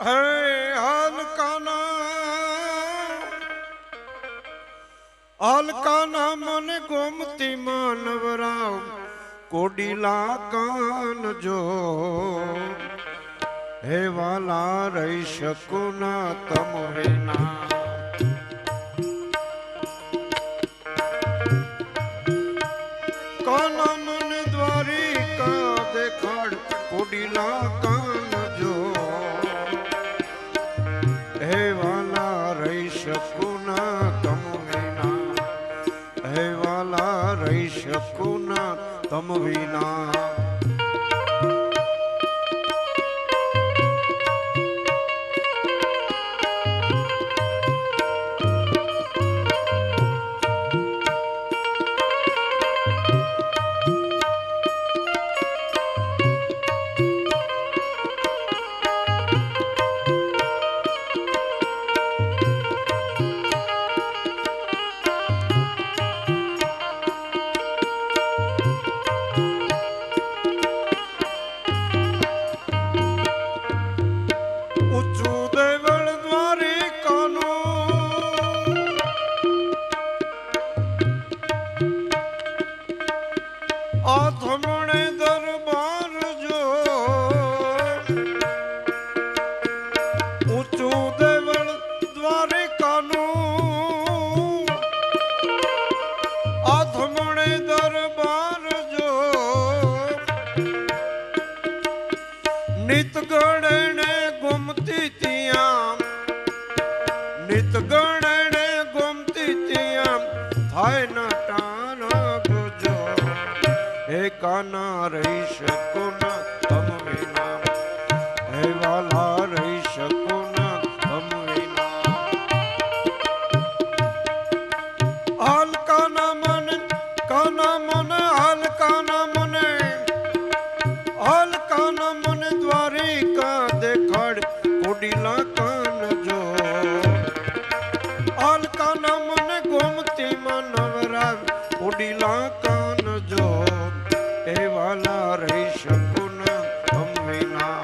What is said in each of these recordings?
હે હાલકાના હાલકાના મને ગોમતી માનવરાવ, કોડીલા કાન જો. હે વાલા રહી શકું ના તમ વિના કોડીલા રહી શકું ના તમ વિના. દ્વારિકાનું આથમણે દરબાર જો નિત ગણને ગુમતી ત્યાં નિત ગણને ગુમતી ત્યાં, થાય નટાન ગુજો હે કાના રહી શકો ના, તમે નામ હે રહી શકો કોડીલા કાન જો એવાલા વાલા રહી શકું તમ વિના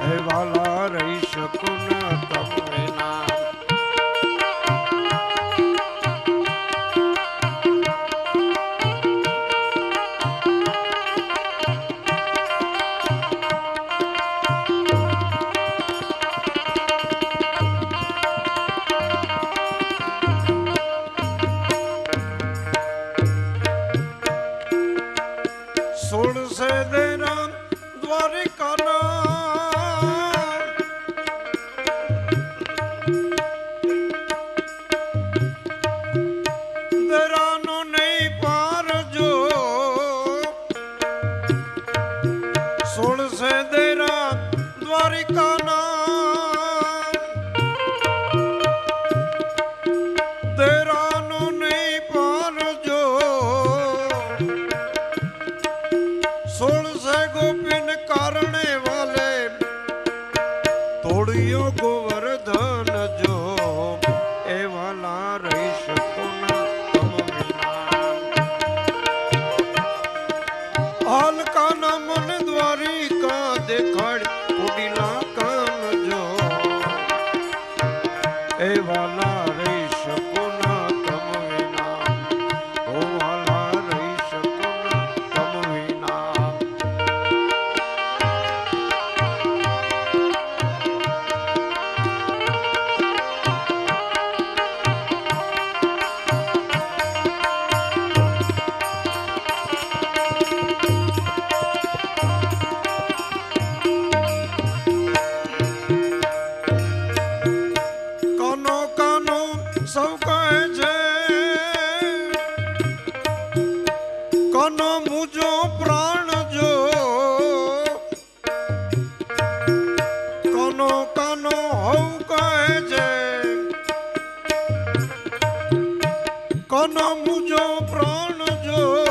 હે રહી શકું ਗੋਪਿਨ ਕਰਨ તનો મુજો પ્રાણ જો. કનો કનો હવ કહે છે. કનો મુજો પ્રાણ જો.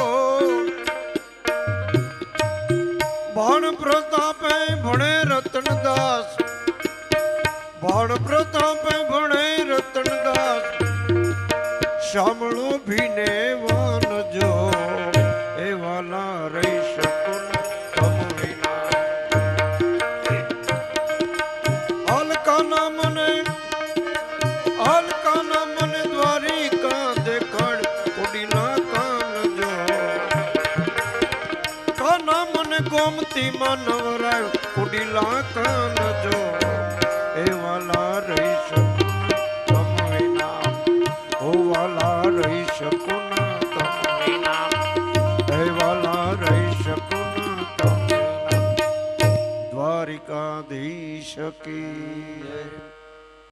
ભણ પ્રતાપે ભણે રતનદાસ. ભણ પ્રતાપે ભણે રતનદાસ. શામળો ભીને વાર વાલા રહી શકું તમ વિના. હલકાના મને હલકાના મને દ્વારિકા દેખાડ કોડીના કાન જો. કાના મને ગોમતી તમ વિના દ્વારિકાધીશ કી જય.